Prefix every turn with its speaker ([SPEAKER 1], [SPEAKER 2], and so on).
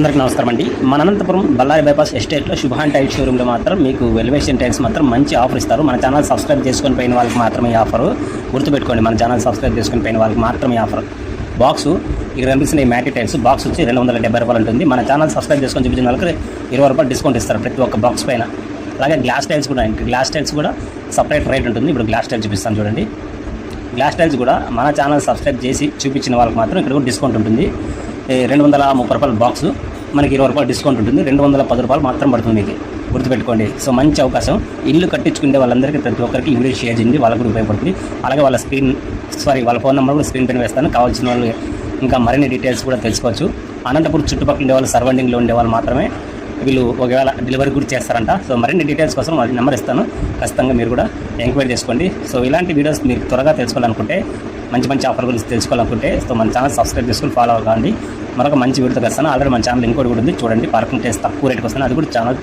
[SPEAKER 1] అందరికీ నమస్కారం అండి. మన అనంతపురం బళ్ళారి బైపాస్ ఎస్టేట్లో శుభాన్ టైల్ షోరూంలో మాత్రం మీకు వెలివేషన్ టైల్స్ మాత్రం మంచి ఆఫర్ ఇస్తారు. మన ఛానల్ సబ్స్క్రైబ్ చేసుకొని పోయిన వాళ్ళకి మాత్రమే ఆఫర్. గుర్తుపెట్టుకోండి మన ఛానల్ సబ్స్క్రైబ్ చేసుకొని పోయిన వాళ్ళకి మాత్రమే ఆఫర్. బాక్స్ ఇక్కడ కనిపిస్తున్న ఈ మ్యాటి టైల్స్ బాక్స్ వచ్చి రెండు వందల డెబ్బై రూపాయలు ఉంటుంది. మన ఛానల్ సబ్స్క్రైబ్ చేసుకొని చూపించిన వాళ్ళకి ఇరవై రూపాయలు డిస్కౌంట్ ఇస్తారు ప్రతి ఒక్క బాక్స్ పైన. అలాగే గ్లాస్ టైల్స్ కూడా ఇంకా గ్లాస్ టైల్స్ కూడా సపరేట్ రేట్ ఉంటుంది. ఇప్పుడు గ్లాస్ టైల్స్ చూపిస్తాను చూడండి. గ్లాస్ టైల్స్ కూడా మన ఛానల్ సబ్స్క్రైబ్ చేసి చూపించిన వాళ్ళకి మాత్రం ఇక్కడ కూడా డిస్కౌంట్ ఉంటుంది. రెండు వందల ముప్పై రూపాయల బాక్స్. మనకి ఇరవై రూపాయలు డిస్కౌంట్ ఉంటుంది. రెండు వందల పది రూపాయలు మాత్రం పడుతుంది మీకు. గుర్తుపెట్టుకోండి. సో మంచి అవకాశం. ఇల్లు కట్టించుకునే వాళ్ళందరికీ ప్రతి ఒక్కరికి ఇంగ్లీష్ షేర్ చేయండి వాళ్ళకు కూడా ఉపయోగపడుతుంది. అలాగే వాళ్ళ స్క్రీన్ సారీ వాళ్ళ ఫోన్ నెంబర్ కూడా స్క్రీన్ పైన వేస్తాను. కావాల్సిన వాళ్ళు ఇంకా మరిన్ని డీటెయిల్స్ కూడా తెలుసుకోవచ్చు. అనంతపురం చుట్టుపక్కల ఉండే వాళ్ళు సరౌండింగ్లో ఉండే వాళ్ళు మాత్రమే వీళ్ళు ఒకవేళ డెలివరీ కూడా చేస్తారంట. సో మరిన్ని డీటెయిల్స్ కోసం వాళ్ళ నెంబర్ ఇస్తాను. ఖచ్చితంగా మీరు కూడా ఎంక్వైరీ చేసుకోండి. సో ఇలాంటి వీడియోస్ మీరు త్వరగా తెలుసుకోవాలనుకుంటే మంచి మంచి ఆఫర్ గురించి తెలుసుకోవాలనుకుంటే సో మన ఛానల్ సబ్స్క్రైబ్ చేసుకుని ఫాలో అవ్వండి. మరొక మంచి వీడియోతో వస్తాను ఆల్రెడీ మన ఛానల్ ఇంకోటి కూడా ఉంది. చూడండి పార్కింగ్ టేస్ట్ తక్కువ రేట్కి వస్తాను అది కూడా ఛానల్